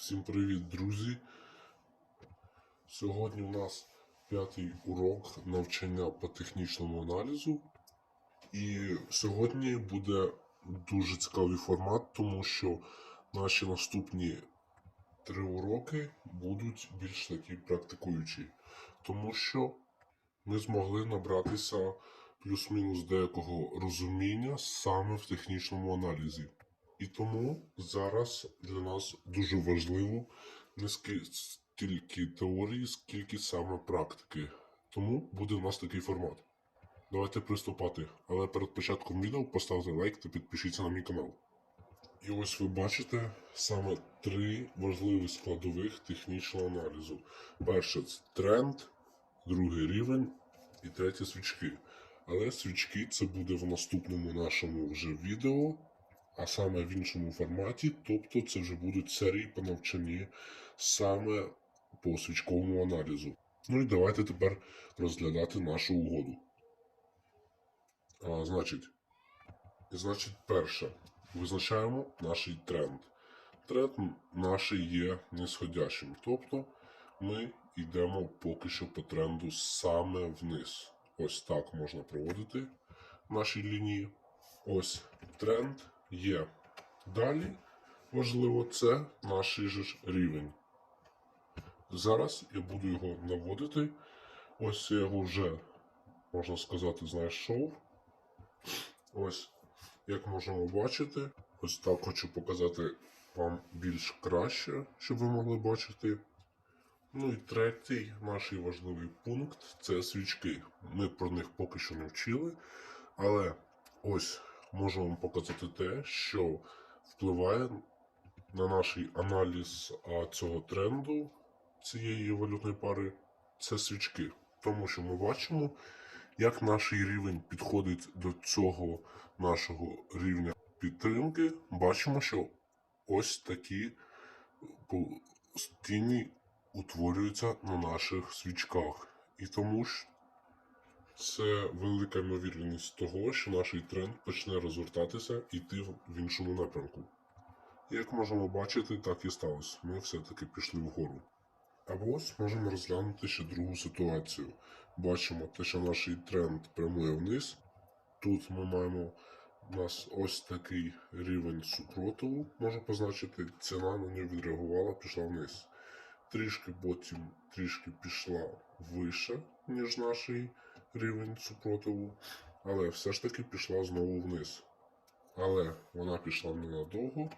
Всім привіт, друзі! Сьогодні у нас п'ятий урок навчання по технічному аналізу. І сьогодні буде дуже цікавий формат, тому що наші наступні три уроки будуть більш такі практикуючі. Тому що ми змогли набратися плюс-мінус деякого розуміння саме в технічному аналізі. І тому зараз для нас дуже важливо не стільки теорії, скільки саме практики. Тому буде у нас такий формат. Давайте приступати. Але перед початком відео поставте лайк та підпишіться на мій канал. І ось ви бачите саме три важливі складових технічного аналізу. Перше це тренд, другий рівень і третє свічки. Але свічки це буде в наступному нашому вже відео а саме в іншому форматі, тобто це вже будуть серії по навчанні саме по свічковому аналізу. Ну і давайте тепер розглядати нашу угоду. А, значить, значить, перше, визначаємо наш тренд. Тренд наш є нисходящим, тобто ми йдемо поки що по тренду саме вниз. Ось так можна проводити наші лінії. Ось тренд є. Далі важливо це наш ж рівень. Зараз я буду його наводити. Ось я його вже, можна сказати, знайшов. Ось, як можемо бачити, ось так хочу показати вам більш краще, щоб ви могли бачити. Ну і третій наш важливий пункт це свічки. Ми про них поки що не вчили, але ось можу вам показати те, що впливає на наш аналіз цього тренду цієї валютної пари. Це свічки. Тому що ми бачимо, як наш рівень підходить до цього нашого рівня підтримки. Бачимо, що ось такі тіні утворюються на наших свічках. І тому ж це велика ймовірність того, що наш тренд почне розгортатися і йти в іншому напрямку. Як можемо бачити, так і сталося. Ми все-таки пішли вгору. Або ось можемо розглянути ще другу ситуацію. Бачимо те, що наш тренд прямує вниз. Тут ми маємо у нас ось такий рівень супротиву, можу позначити, ціна на нього відреагувала, пішла вниз. Трішки потім трішки пішла вище, ніж наш рівень супротиву, але все ж таки пішла знову вниз. Але вона пішла ненадовго,